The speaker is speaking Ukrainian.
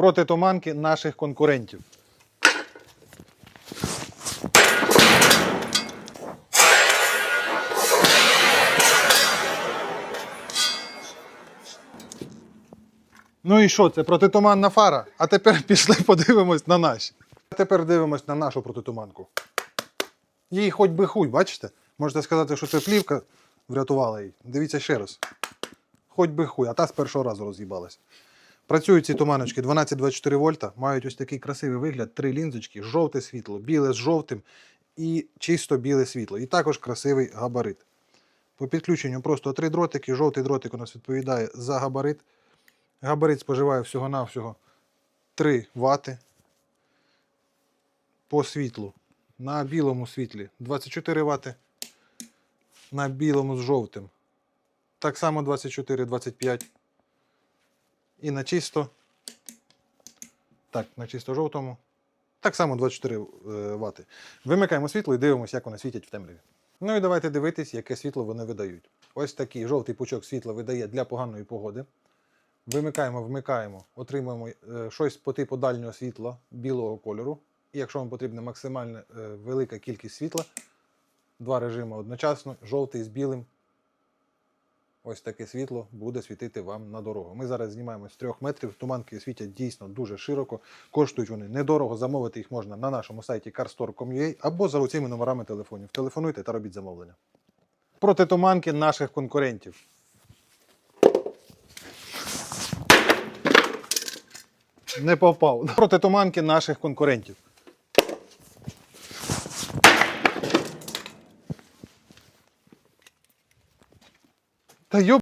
Протитуманки наших конкурентів. Ну і що, це протитуманна фара. А тепер пішли подивимось на наші. А тепер дивимось на нашу протитуманку. Їй хоч би хуй, бачите? Можете сказати, що це плівка врятувала її. Дивіться ще раз. Хоч би хуй, а та з першого разу роз'їбалась. Працюють ці туманочки 12-24 вольта, мають ось такий красивий вигляд, три лінзочки, жовте світло, біле з жовтим і чисто біле світло. І також красивий габарит. По підключенню просто три дротики. Жовтий дротик у нас відповідає за габарит. Габарит споживає всього-навсього 3 вати по світлу. На білому світлі 24 вати. На білому з жовтим. Так само 24-25. І на чисто. Так, на чисто жовтому. Так само 24 е, вати. Вимикаємо світло і дивимося, як вони світять в темряві. Ну і давайте дивитись, яке світло вони видають. Ось такий жовтий пучок світла видає для поганої погоди. Вимикаємо, вмикаємо, отримуємо е, щось по типу дальнього світла білого кольору. І якщо вам потрібна максимально е, велика кількість світла, два режими одночасно, жовтий з білим. Ось таке світло буде світити вам на дорогу. Ми зараз знімаємо з трьох метрів. Туманки світять дійсно дуже широко. Коштують вони недорого. Замовити їх можна на нашому сайті carstore.com.ua або за цими номерами телефонів. Телефонуйте та робіть замовлення. Протитуманки наших конкурентів. Не попав. Протитуманки наших конкурентів. Та йоп.